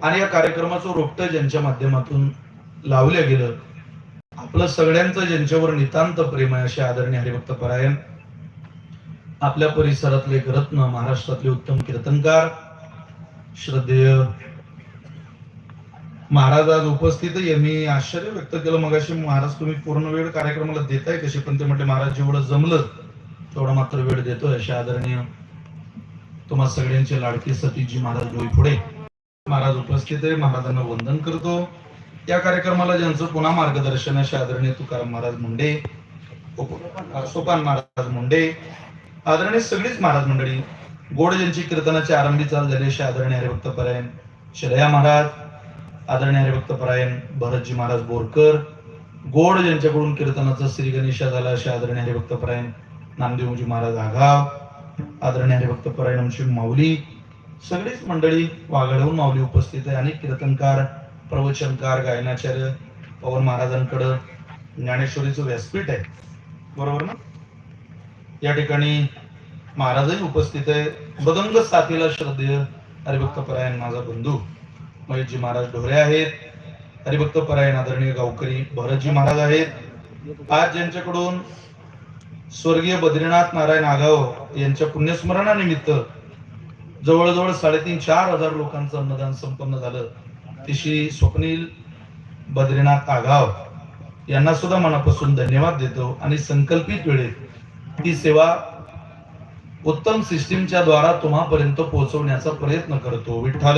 आणि या कार्यक्रमाचं रोपटं ज्यांच्या माध्यमातून लावलं गेलं आपलं सगळ्यांचं ज्यांच्यावर नितांत प्रेम आहे असे आदरणीय हरिभक्त परायण आपल्या परिसरातले एक रत्न महाराष्ट्रातले उत्तम कीर्तनकार श्रद्धेय महाराज आज उपस्थित आहे. मी आश्चर्य व्यक्त केलं. मगाशी महाराज तुम्ही पूर्ण वेळ कार्यक्रमाला देताय कशी पण ते म्हटले महाराज जेवढं जमलं तेवढा मात्र वेळ देतोय असे आदरणीय तुम्हा सगळ्यांचे लाडके सतीजी महाराज डोईपुढे महाराज उपस्थित आहे. महाराजांना वंदन करतो. या कार्यक्रमाला ज्यांचं पुन्हा मार्गदर्शन असे आदरणीय तुकाराम महाराज मुंडे सोपान महाराज मुंडे आदरणीय सगळीच महाराज मंडळी गोड ज्यांची कीर्तनाची आरंभी चाल झाली असे आदरणीय हरिभक्त परायण श्रेया महाराज आदरणीय हरिभक्त परायण भरतजी महाराज बोरकर गोड ज्यांच्याकडून कीर्तनाचा श्री गणेशा झाला असे आदरणीय हरिभक्त परायण नामदेवजी महाराज आघाव आदरणीय हरिभक्त परायण आमची माऊली सगळीच मंडळी वाघाडहून माऊली उपस्थित आहे. अनेक कीर्तनकार प्रवचनकार गायनाचार्य पवन महाराजांकडं ज्ञानेश्वरीचं व्यासपीठ आहे. बरोबर ना? या ठिकाणी महाराजही उपस्थित आहे. बदंग साथीला श्रद्धेय हरिभक्त परायण माझा बंधू महेशजी महाराज ढोरे आहेत. हरिभक्त परायण आदरणीय गावकरी भरतजी महाराज आहेत. आज ज्यांच्याकडून स्वर्गीय बद्रीनाथ नारायण आगाव यांच्या पुण्यस्मरणानिमित्त जवळजवळ साडेतीन चार हजार लोकांचं अन्नदान संपन्न झालं. ते श्री स्वप्नील बद्रीनाथ आगाव यांना सुद्धा मनापासून धन्यवाद देतो आणि संकल्पित वेळेत ही सेवा उत्तम सिस्टीमच्या द्वारा तुम्हापर्यंत पोहोचवण्याचा प्रयत्न करतो. विठ्ठल!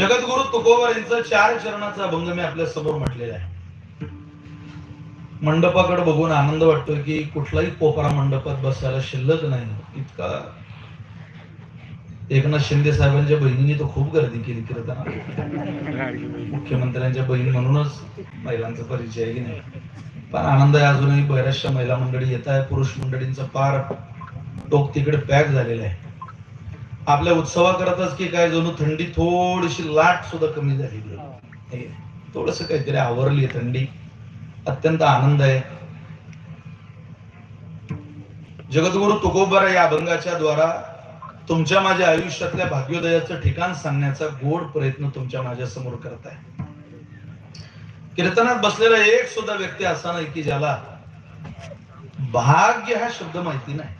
जगद्गुरु तुकोबर चार चरणाचा अभंग मी आपल्यासमोर म्हटलेला आहे. मंडपाकडे बघून आनंद वाटतो की कुठलाही कोपरा मंडपात बसायला शिल्लक नाही. इतका. एकनाथ शिंदे साहेबांच्या बहिणींनी तर खूप गर्दी केली कीर्तना मुख्यमंत्र्यांच्या बहीण म्हणूनच महिलांचा परिचय आहे की नाही. पण आनंद आहे अजूनही. बऱ्याचशा महिला मंडळी येत आहे पुरुष मंडळींचा पार टोक तिकडे पॅक झालेला आहे. आपल्या उत्सवाकरताच की काय जणू थंडी थोडीशी लाट सुद्धा कमी झालेली आहे थोडस काहीतरी आवरली आहे थंडी. अत्यंत आनंद आहे. जगद्गुरु तुकोबर या अभंगाच्या द्वारा तुमच्या माझ्या आयुष्यातल्या भाग्योदयाचं ठिकाण सांगण्याचा गोड प्रयत्न तुमच्या माझ्यासमोर करताय कीर्तनात बसलेला एक सुद्धा व्यक्ती असा नाही की ज्याला भाग्य हा शब्द माहिती नाही.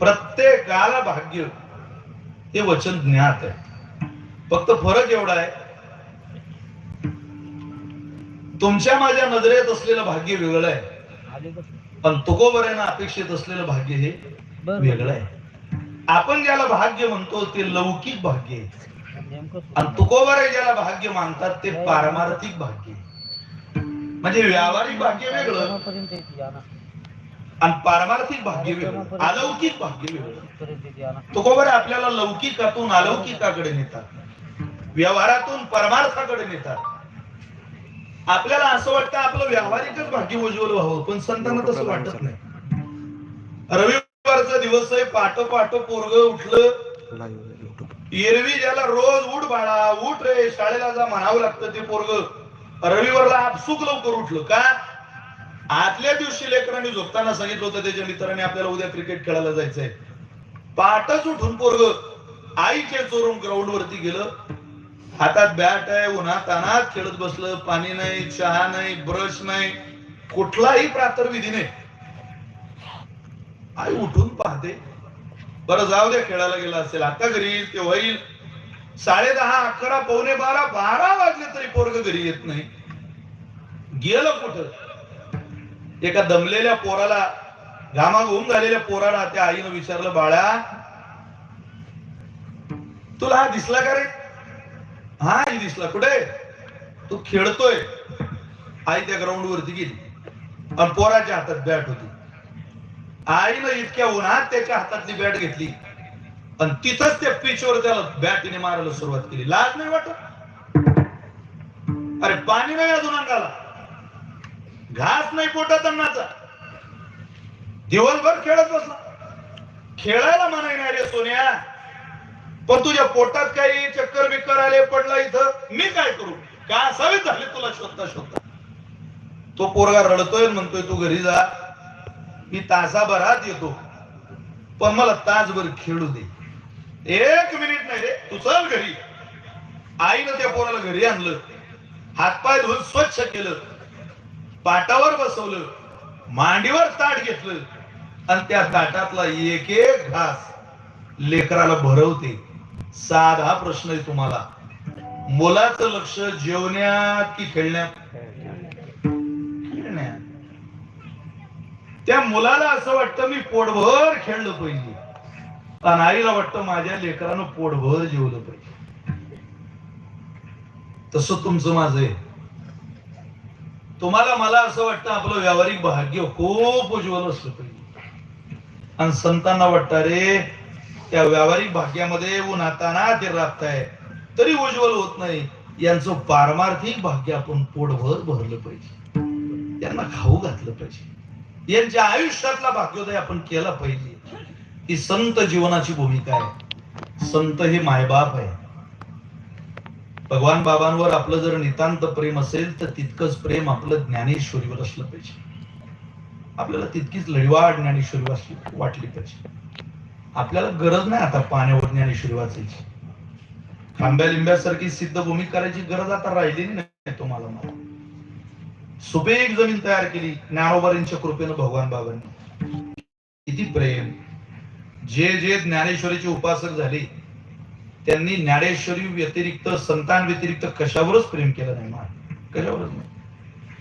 प्रत्येकाला भाग्य. हे वचन ज्ञात आहे. फक्त फरक एवढा आहे. तुमच्या माझ्या नजरेत असलेलं भाग्य वेगळं आहे. पण तुकोबऱ्यांना अपेक्षित असलेलं भाग्य हे वेगळं आहे. आपण ज्याला भाग्य म्हणतो ते लौकिक भाग्य आहे. आणि तुकोबरे ज्याला भाग्य मानतात ते पारमार्थिक भाग्य. म्हणजे व्यावहारिक भाग्य वेगळं. आणि पारमार्थिक भाग्य वेगळं अलौकिक भाग्य वेगळं. तुकोबरे आपल्याला लौकिकातून अलौकिकाकडे नेतात. व्यवहारातून परमार्थाकडे नेतात. आपल्याला असं वाटतं आपलं व्यावहारिकच भाग्य उज्ज्वल व्हावं पण संतांना तसं वाटत नाही. रविवारचा दिवस आहे पाटो पाटो पोरग उठलं. एरवी ज्याला रोज उठ बाळा उठ रे शाळेला जा म्हणावं लागतं ते पोरग. रविवारला आपसुक लवकर उठलं का? आदल्या दिवशी लेकरांनी झोपताना सांगितलं होतं त्याच्या मित्रांनी आपल्याला उद्या क्रिकेट खेळायला जायचंय. पाटच उठून पोरग आईचे चोरून ग्राउंड वरती गेलं. हातात बॅट आहे उन्हात तानात खेळत बसलं. पाणी नाही चहा नाही ब्रश नाही. कुठलाही प्रातर्विधी नाही. आई उठून पाहते. बरं जाऊ द्या खेळायला गेला असेल. आता घरी येईल ते होईल. साडे दहा अकरा पावणे बारा बारा वाजले तरी पोरग घरी येत नाही. गेलं कुठं? एका दमलेल्या पोराला घामाघूम झालेल्या पोराला त्या आईनं विचारलं बाळा तुला हा दिसला का रे? हा आई दिसला. कुठे? तू खेळतोय. आई त्या ग्राउंड वरती गेली आणि पोराच्या हातात बॅट होती. आईनं इतक्या उन्हात त्याच्या हातातली बॅट घेतली आणि तिथंच त्या पिचवर त्याला बॅटीने मारायला सुरुवात केली. लाज नाही वाटत? अरे पाणी नाही अजून अंगाला. घास नाही पोटात अन्नाचा दिवसभर खेळत बसला. खेळायला म्हणाय नाही रे सोन्या. पण तुझ्या पोटात काही चक्कर बिक्कर आले पडला इथं मी काय करू? का असावी झाले तुला शोधता शोधता? तो पोरगा रडतोय म्हणतोय तू घरी जा. मी तासाभरात येतो. पण मला तासभर खेळू दे. एक मिनिट नाही रे तू चल घरी. आईनं त्या पोराला घरी आणलं. हातपाय धुवून स्वच्छ केलं. पाटावर बसवलं मांडीवर ताट घेतलं आणि त्या ताटातला एक एक घास लेकराला भरवते. साधा प्रश्न आहे तुम्हाला. मुलाचं लक्ष जेवण्यात की खेळण्यात? खेळण्यात. त्या मुलाला असं वाटतं मी पोटभर खेळलं पाहिजे. आणि आईला वाटतं माझ्या लेकरानं पोटभर जेवलं पाहिजे. तसं तुमचं माझं आहे. तुम्हाला मला असं वाटतं आपलं व्यावहारिक भाग्य खूप उज्ज्वल असलं पाहिजे आणि संतांना वाटत रे त्या व्यावहारिक भाग्यामध्ये उन्हाताना ते राबताय. तरी उज्ज्वल होत नाही. यांचं पारमार्थिक भाग्य आपण पोटभर भरलं पाहिजे. त्यांना खाऊ घातलं पाहिजे. यांच्या आयुष्यातला भाग्योदय आपण केला पाहिजे. ही संत जीवनाची भूमिका आहे. संत हे मायबाप आहे. भगवान बाबांवर आपलं जर नितांत प्रेम असेल तर तितकंच प्रेम आपलं ज्ञानेश्वरीवर असलं पाहिजे. आपल्याला तितकीच लढवाड ज्ञानेश्वरी वाचली वाटली पाहिजे. आपल्याला गरज नाही आता पाण्यावर ज्ञानेश्वरी वाचायची. खांब्या लिंब्यासारखी सिद्ध भूमी करायची गरज आता राहिलेली नाही तुम्हाला मला. सुपेक जमीन तयार केली ज्ञानोबारींच्या कृपेनं भगवान बाबांनी. किती प्रेम. जे जे ज्ञानेश्वरीचे उपासक झाले त्यांनी ज्ञानेश्वरी व्यतिरिक्त संतान व्यतिरिक्त कशावरच प्रेम केलं नाही महाराज कशावरच नाही?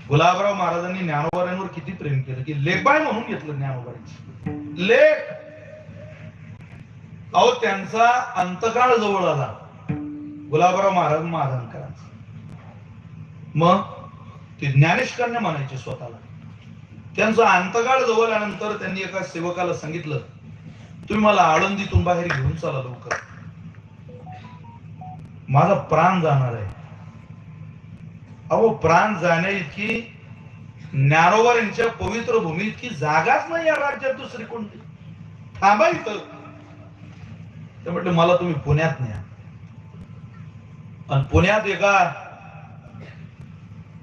गुलाबराव महाराजांनी ज्ञानोबाऱ्यांवर किती प्रेम केलं? की लेखबाय म्हणून घेतलं ज्ञानोबाऱ्यांची लेख! अहो त्यांचा अंतकाळ जवळ आला. गुलाबराव महाराज महाराजांकरांचा मग? ते ज्ञानेश्वरने म्हणायचे स्वतःला. त्यांचा अंतकाळ जवळ आल्यानंतर त्यांनी एका सेवकाला सांगितलं तुम्ही मला आळंदीतून बाहेर घेऊन चला लवकर. माझा प्राण जाणार आहे. अहो प्राण जाण्या इतकी ज्ञानोवर यांच्या पवित्र भूमी इतकी जागाच नाही या राज्यात दुसरी कोणती? थांबा इथं. ते म्हटलं मला तुम्ही पुण्यात न्या. आणि पुण्यात एका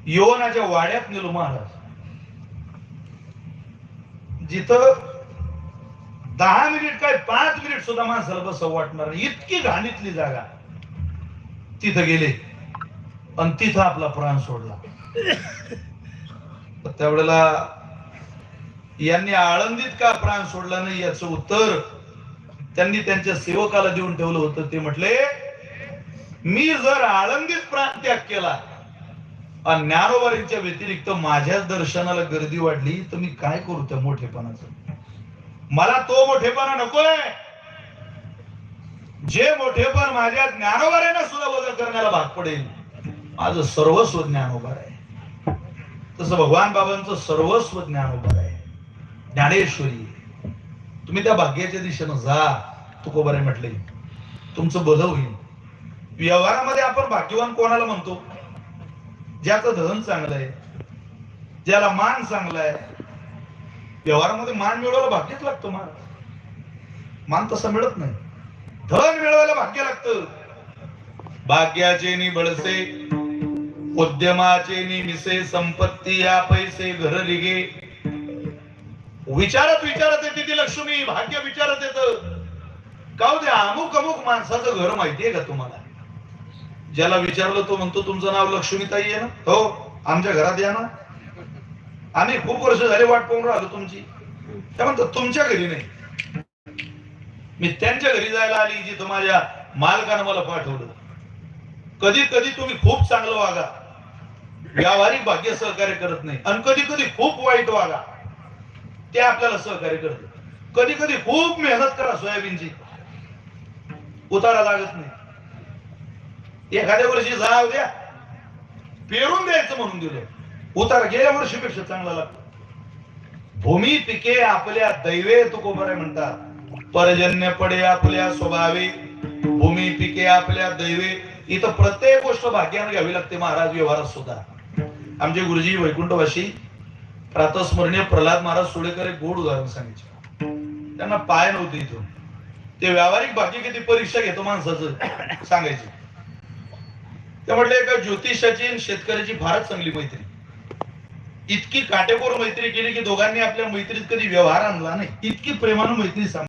यवनाच्या वाड्यात नेलो महाराज. जिथं दहा मिनिट काय पाच मिनिट सुद्धा माणसाला बसं वाटणार इतकी घाणीतली जागा. तिथं गेले. आणि तिथं आपला प्राण सोडला. त्यावेळेला यांनी आळंदीत का प्राण सोडला नाही याचं उत्तर त्यांनी त्यांच्या सेवकाला देऊन ठेवलं होतं. ते म्हटले मी जर आळंदीत प्राण त्याग केला आणि ज्ञानोबारींच्या व्यतिरिक्त माझ्याच दर्शनाला गर्दी वाढली तर मी काय करू त्या मोठेपणाचं? मला तो मोठेपणा नकोय. जे मोठे पण माझ्या ज्ञानोबाऱ्यांना सुद्धा बदल करण्याला भाग पडेल माझं सर्वस्व ज्ञान उभार आहे. तसं भगवान बाबांचं सर्वस्व ज्ञान उभार आहे. ज्ञानेश्वरी तुम्ही त्या भाग्याच्या दिशेनं जा तुकोबारे म्हटले तुमचं बल होईल. व्यवहारामध्ये आपण भाग्यवान कोणाला म्हणतो? ज्याचं धन चांगलं आहे ज्याला मान चांगला आहे. व्यवहारामध्ये मान मिळवायला भाग्यच लागतो मान मान तसा मिळत नाही. धन मिळवायला भाग्य लागतं. भाग्याचे नि बळसे उद्यमाचे नि मिसे संपत्ती या पैसे घर लिगे. विचारत विचारत येते ती लक्ष्मी भाग्य विचारत येत. काऊ द्या अमुक अमुक माणसाचं घर माहितीये का तुम्हाला? ज्याला विचारलं तो म्हणतो तुमचं नाव लक्ष्मीताई आहे ना? हो आमच्या घरात या ना. आम्ही खूप वर्ष झाले वाट पाहून राहिलो तुमची. त्या म्हणतात तुमच्या घरी नाही. मी त्यांच्या घरी जायला आली जिथं माझ्या मालकानं मला पाठवलं. कधी कधी तुम्ही खूप चांगलं वागा. व्यावहारिक भाग्य सहकार्य करत नाही. आणि कधी कधी खूप वाईट वागा. ते आपल्याला सहकार्य करत. कधी कधी खूप मेहनत करा सोयाबीनची. उतारा लागत नाही. एखाद्या वर्षी जाव द्या. पेरून द्यायचं म्हणून दिलं. उतारा गेल्या वर्षीपेक्षा चांगला लागतो. भूमी पिके आपल्या दैवे तुकोबर म्हणतात. पर्जन्य पडे आपल्या स्वभावे भूमी पिके आपल्या दैवे. इथं प्रत्येक गोष्ट भाग्यानं घ्यावी लागते महाराज व्यवहारात सुद्धा. आमचे गुरुजी वैकुंठवाशी प्रातस्मरणीय प्रल्हाद महाराज सोडेकर एक गोड उदाहरण सांगायचे त्यांना पाय नव्हते इथून. ते व्यावहारिक बाकी किती परीक्षा घेतो माणसाचं सांगायचे. ते म्हटले एका ज्योतिषाची आणि शेतकऱ्याची फारच चांगली मैत्री. इतकी काटेकोर मैत्री केली की दोघांनी आपल्या मैत्रीत कधी व्यवहार आणला नाही. इतकी प्रेमानं मैत्री सांग